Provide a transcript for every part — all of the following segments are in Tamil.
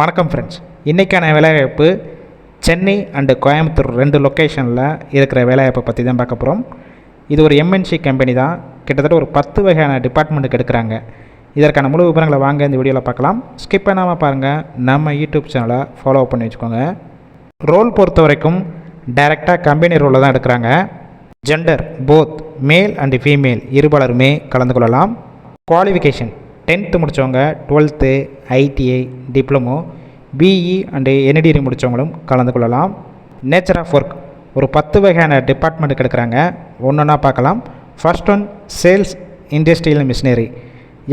வணக்கம் ஃப்ரெண்ட்ஸ் இன்றைக்கான வேலைவாய்ப்பு சென்னை அண்டு கோயம்புத்தூர் ரெண்டு லொக்கேஷனில் இருக்கிற வேலைவாய்ப்பை பற்றி தான் பார்க்க போகிறோம் இது ஒரு எம்என்சி கம்பெனி தான். கிட்டத்தட்ட ஒரு பத்து வகையான டிபார்ட்மெண்ட்டுக்கு எடுக்கிறாங்க. இதற்கான முழு விவரங்களை வாங்க இந்த வீடியோவில் பார்க்கலாம். ஸ்கிப் பண்ணாமல் பாருங்கள் நம்ம யூடியூப் சேனலை ஃபாலோ பண்ணி வச்சுக்கோங்க. ரோல் பொறுத்த வரைக்கும் டைரெக்டாக கம்பெனி ரோலில் தான் எடுக்கிறாங்க. Gender both male and female இருபாலருமே கலந்து கொள்ளலாம். குவாலிஃபிகேஷன் டென்த்து முடித்தவங்க twelfth ITI diploma BE and NTT முடித்தவங்களும் கலந்து கொள்ளலாம். நேச்சர் ஆஃப் ஒர்க் ஒரு பத்து வகையான டிபார்ட்மெண்ட்டுக்கு எடுக்கிறாங்க ஒன்றா பார்க்கலாம். First one sales industrial machinery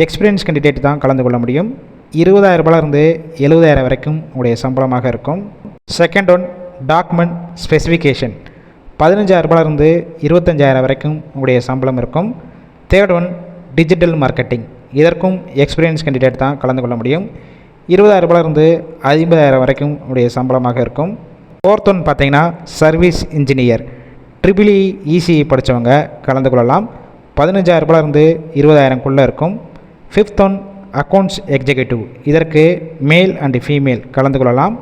experience candidate தான் கலந்து கொள்ள முடியும். இருபதாயிரம் ரூபாயிலிருந்து எழுபதாயிரம் வரைக்கும் உங்களுடைய சம்பளமாக இருக்கும். செகண்ட் ஒன் டாக்குமெண்ட் ஸ்பெசிஃபிகேஷன் பதினஞ்சாயிரம் ரூபாயிலிருந்து இருபத்தஞ்சாயிரம் வரைக்கும் உங்களுடைய சம்பளம் இருக்கும். தேர்ட் ஒன் டிஜிட்டல் மார்க்கெட்டிங் இதற்கும் எக்ஸ்பீரியன்ஸ் கேண்டிடேட் தான் கலந்து கொள்ள முடியும். இருபதாயிரம் ரூபாயிலிருந்து ஐம்பதாயிரம் வரைக்கும் உடைய சம்பளமாக இருக்கும். ஃபோர்த் ஒன் பார்த்தீங்கன்னா சர்வீஸ் இன்ஜினியர் ட்ரிபிள் இசி படித்தவங்க கலந்து கொள்ளலாம். பதினஞ்சாயிரம் ரூபாயிலிருந்து இருபதாயிரம்குள்ளே இருக்கும். ஃபிஃப்த் ஒன் அக்கௌண்ட்ஸ் எக்ஸிக்யூட்டிவ் இதற்கு மேல் அண்ட் ஃபீமேல் கலந்து கொள்ளலாம்.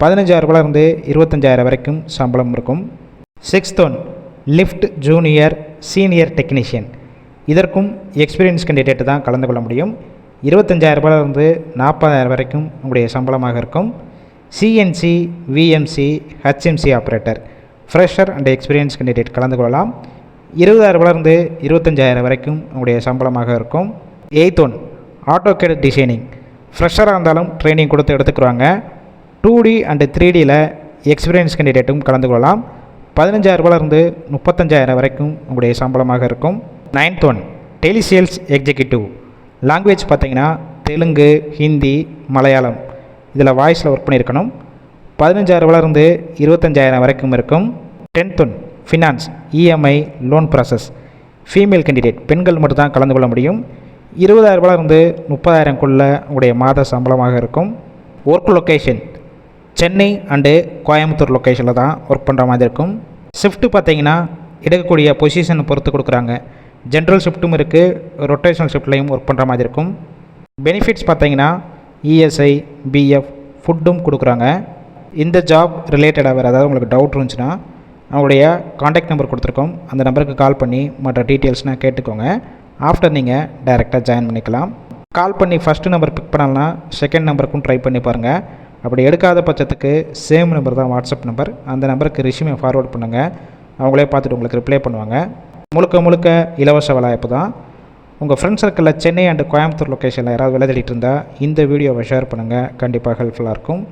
பதினஞ்சாயிரம் ரூபாயிலிருந்து இருபத்தஞ்சாயிரம் வரைக்கும் சம்பளம் இருக்கும். Sixth one lift junior senior technician இதற்கும் எக்ஸ்பீரியன்ஸ் கேண்டிடேட் தான் கலந்து கொள்ள முடியும். இருபத்தஞ்சாயிரம் ரூபாயிலிருந்து நாற்பதாயிரம் வரைக்கும் உங்களுடைய சம்பளமாக இருக்கும். CNC VMC HMC operator fresher and experience candidate கலந்து கொள்ளலாம். இருபதாயிரம் ரூபாயிலிருந்து இருபத்தஞ்சாயிரம் வரைக்கும் உங்களுடைய சம்பளமாக இருக்கும். எயித் ஒன் ஆட்டோகேட் டிசைனிங் ஃப்ரெஷராக இருந்தாலும் ட்ரைனிங் கொடுத்து எடுத்துக்கிறாங்க டூ டி அண்டு த்ரீ டியில் எக்ஸ்பீரியன்ஸ் கேண்டிடேட்டும் கலந்து கொள்ளலாம். பதினஞ்சாயிரம் ரூபாயிலிருந்து முப்பத்தஞ்சாயிரம் வரைக்கும் உங்களுடைய சம்பளமாக இருக்கும். Ninth one telesales executive language பார்த்தீங்கன்னா தெலுங்கு ஹிந்தி மலையாளம். இதில் வாய்ஸில் ஒர்க் பண்ணியிருக்கணும். பதினஞ்சாயிரம் ரூபாயிலிருந்து இருபத்தஞ்சாயிரம் வரைக்கும் இருக்கும். Tenth one finance EMI loan process female candidate பெண்கள் மட்டும் தான் கலந்து கொள்ள முடியும். இருபதாயிரம் ரூபாயிலிருந்து முப்பதாயிரம்குள்ளே உங்களுடைய மாத சம்பளமாக இருக்கும். Work location Chennai and Coimbatore லொக்கேஷனில் தான் ஒர்க் பண்ணுற மாதிரி இருக்கும். ஷிஃப்ட்டு பார்த்தீங்கன்னா எடுக்கக்கூடிய பொசிஷனை பொறுத்து கொடுக்குறாங்க. ஜென்ரல் ஷிஃப்ட்டும் இருக்குது ரொட்டேஷனல் ஷிஃப்ட்லையும் ஒர்க் பண்ணுற மாதிரி இருக்கும். பெனிஃபிட்ஸ் பார்த்தீங்கன்னா இஎஸ்ஐ பிஎஃப் ஃபுட்டும் கொடுக்குறாங்க. இந்த ஜாப் ரிலேட்டடாக வேறு ஏதாவது உங்களுக்கு டவுட் இருந்துச்சுன்னா அவங்களுடைய காண்டாக்ட் நம்பர் கொடுத்துருக்கோம். அந்த நம்பருக்கு கால் பண்ணி மற்ற டீட்டெயில்ஸ்னால் கேட்டுக்கோங்க. ஆஃப்டர் நீங்கள் டைரெக்டாக ஜாயின் பண்ணிக்கலாம். கால் பண்ணி ஃபஸ்ட்டு நம்பர் பிக் பண்ணலாம் செகண்ட் நம்பருக்கும் ட்ரை பண்ணி பாருங்கள் அப்படி எடுக்காத பட்சத்துக்கு சேம் நம்பர் தான் வாட்ஸ்அப் நம்பர் அந்த நம்பருக்கு ரிஷ்யூமை ஃபார்வர்ட் பண்ணுங்கள் அவங்களே பார்த்துட்டு உங்களுக்கு ரிப்ளை பண்ணுவாங்க. முழுக்க முழுக்க இலவச வேலைவாய்ப்பு தான். உங்கள் ஃப்ரெண்ட்ஸ் சர்க்கிளில் சென்னை அண்டு கோயம்புத்தூர் லொக்கேஷனில் யாராவது விளையாடிட்டு இருந்தால் இந்த வீடியோவை ஷேர் பண்ணுங்கள் கண்டிப்பாக ஹெல்ப்ஃபுல்லாக இருக்கும்.